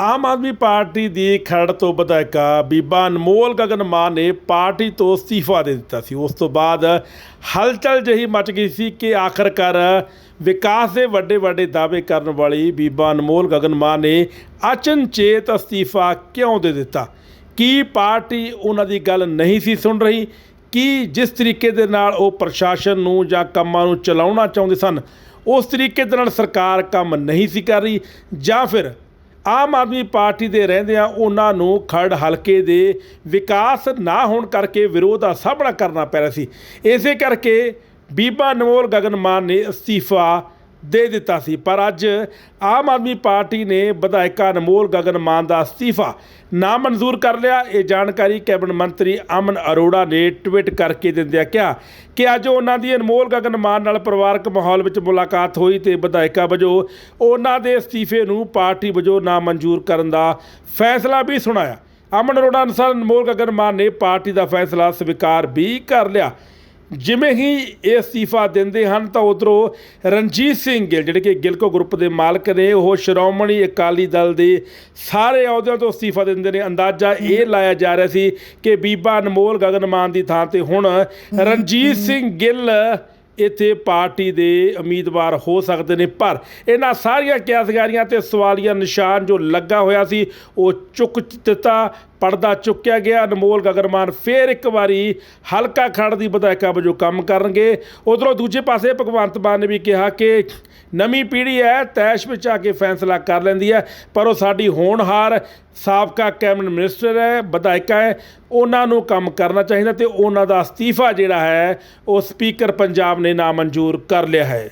Aam Aadmi party ਦੀ ਖਰੜ ਤੋਂ ਵਿਧਾਇਕਾ ਬੀਬਾ ਅਨਮੋਲ ਗਗਨ ਮਾਨ ਨੇ ਪਾਰਟੀ ਤੋਂ ਅਸਤੀਫਾ ਦੇ ਦਿੱਤਾ ਸੀ। ਉਸ ਤੋਂ ਬਾਅਦ ਹਲਚਲ ਜਹੀ ਮਚ ਗਈ ਸੀ ਕਿ ਆਖਰਕਾਰ ਵਿਕਾਸ ਦੇ ਵੱਡੇ ਵੱਡੇ ਦਾਅਵੇ ਕਰਨ ਵਾਲੀ ਬੀਬਾ ਅਨਮੋਲ ਗਗਨ ਮਾਨ ਨੇ ਅਚਨਚੇਤ ਅਸਤੀਫਾ ਕਿਉਂ ਦੇ ਦਿੱਤਾ? ਕੀ ਪਾਰਟੀ ਉਹਨਾਂ ਦੀ ਗੱਲ ਨਹੀਂ ਸੀ ਸੁਣ ਰਹੀ? ਕੀ ਜਿਸ ਤਰੀਕੇ ਦੇ ਨਾਲ ਉਹ ਪ੍ਰਸ਼ਾਸਨ ਨੂੰ ਜਾਂ ਕੰਮਾਂ ਨੂੰ ਚਲਾਉਣਾ ਚਾਹੁੰਦੇ ਸਨ, ਉਸ ਤਰੀਕੇ ਦੇ ਨਾਲ ਸਰਕਾਰ ਕੰਮ ਨਹੀਂ ਸੀ ਕਰ ਰਹੀ ਜਾਂ ਫਿਰ ਆਮ ਆਦਮੀ ਪਾਰਟੀ ਦੇ ਰਹਿੰਦਿਆਂ ਉਹਨਾਂ ਨੂੰ ਖੜ ਹਲਕੇ ਦੇ ਵਿਕਾਸ ਨਾ ਹੋਣ ਕਰਕੇ ਵਿਰੋਧ ਦਾ ਸਾਹਮਣਾ ਕਰਨਾ ਪੈ ਰਿਹਾ ਸੀ। ਇਸੇ ਕਰਕੇ ਬੀਬਾ ਅਨਮੋਲ ਗਗਨ ਮਾਨ ਨੇ ਅਸਤੀਫਾ ਦੇ ਦਿੱਤਾ ਸੀ। ਪਰ ਅੱਜ ਆਮ ਆਦਮੀ ਪਾਰਟੀ ਨੇ ਵਿਧਾਇਕਾ ਅਨਮੋਲ ਗਗਨ ਮਾਨ ਦਾ ਅਸਤੀਫਾ ਨਾ ਮਨਜ਼ੂਰ ਕਰ ਲਿਆ। ਇਹ ਜਾਣਕਾਰੀ ਕੈਬਨਿਟ ਮੰਤਰੀ ਅਮਨ ਅਰੋੜਾ ਨੇ ਟਵੀਟ ਕਰਕੇ ਦਿੰਦਿਆਂ ਕਿਹਾ ਕਿ ਅੱਜ ਉਹਨਾਂ ਦੀ ਅਨਮੋਲ ਗਗਨ ਮਾਨ ਨਾਲ ਪਰਿਵਾਰਕ ਮਾਹੌਲ ਵਿੱਚ ਮੁਲਾਕਾਤ ਹੋਈ ਤੇ ਵਿਧਾਇਕਾ ਵਜੋਂ ਉਹਨਾਂ ਦੇ ਅਸਤੀਫੇ ਨੂੰ ਪਾਰਟੀ ਵਜੋਂ ਨਾ ਮਨਜ਼ੂਰ ਕਰਨ ਦਾ ਫੈਸਲਾ ਵੀ ਸੁਣਾਇਆ। ਅਮਨ ਅਰੋੜਾ ਅਨੁਸਾਰ ਅਨਮੋਲ ਗਗਨ ਮਾਨ ਨੇ ਪਾਰਟੀ ਦਾ ਫੈਸਲਾ ਸਵੀਕਾਰ ਵੀ ਕਰ ਲਿਆ। ਜਿਵੇਂ ਹੀ ਇਹ ਅਸਤੀਫਾ ਦਿੰਦੇ ਹਨ ਤਾਂ ਉਧਰੋਂ ਰਣਜੀਤ ਸਿੰਘ ਗਿੱਲ, ਜਿਹੜੇ ਕਿ ਗਿਲਕੋ ਗਰੁੱਪ ਦੇ ਮਾਲਕ ਨੇ, ਉਹ ਸ਼੍ਰੋਮਣੀ ਅਕਾਲੀ ਦਲ ਦੇ ਸਾਰੇ ਅਹੁਦਿਆਂ ਤੋਂ ਅਸਤੀਫਾ ਦਿੰਦੇ ਨੇ। ਅੰਦਾਜ਼ਾ ਇਹ ਲਾਇਆ ਜਾ ਰਿਹਾ ਸੀ ਕਿ ਬੀਬਾ ਅਨਮੋਲ ਗਗਨ ਮਾਨ ਦੀ ਥਾਂ ਤੇ ਹੁਣ ਰਣਜੀਤ ਸਿੰਘ ਗਿੱਲ ਇੱਥੇ ਪਾਰਟੀ ਦੇ ਉਮੀਦਵਾਰ ਹੋ ਸਕਦੇ ਨੇ। ਪਰ ਇਹਨਾਂ ਸਾਰੀਆਂ ਕਿਆਸਗਾਰੀਆਂ ਤੇ ਸਵਾਲੀਆ ਨਿਸ਼ਾਨ ਜੋ ਲੱਗਾ ਹੋਇਆ ਸੀ, ਉਹ ਚੁੱਕ ਦਿੱਤਾ। ਪਰਦਾ ਚੁੱਕਿਆ ਗਿਆ। ਅਨਮੋਲ ਗਗਨਮਾਨ ਫੇਰ ਇੱਕ ਵਾਰੀ ਹਲਕਾ ਖੜ ਦੀ ਵਿਧਾਇਕਾ ਵਜੋਂ ਕੰਮ ਕਰਨਗੇ। ਉਧਰੋਂ ਦੂਜੇ ਪਾਸੇ ਭਗਵੰਤ ਮਾਨ ਨੇ ਵੀ ਕਿਹਾ ਕਿ ਨਵੀਂ ਪੀੜ੍ਹੀ ਹੈ, ਤੈਸ਼ ਵਿੱਚ ਆ ਕੇ ਫੈਸਲਾ ਕਰ ਲੈਂਦੀ ਹੈ, ਪਰ ਉਹ ਸਾਡੀ ਹੋਣਹਾਰ ਸਾਬਕਾ ਕੈਬਨਿਟ ਮਿਨਿਸਟਰ ਹੈ, ਵਿਧਾਇਕਾ ਹੈ, ਉਹਨਾਂ ਨੂੰ ਕੰਮ ਕਰਨਾ ਚਾਹੀਦਾ ਤੇ ਉਹਨਾਂ ਦਾ ਅਸਤੀਫਾ ਜਿਹੜਾ ਹੈ, ਉਹ ਸਪੀਕਰ ਪੰਜਾਬ ਨੇ ਨਾਮਨਜ਼ੂਰ ਕਰ ਲਿਆ ਹੈ।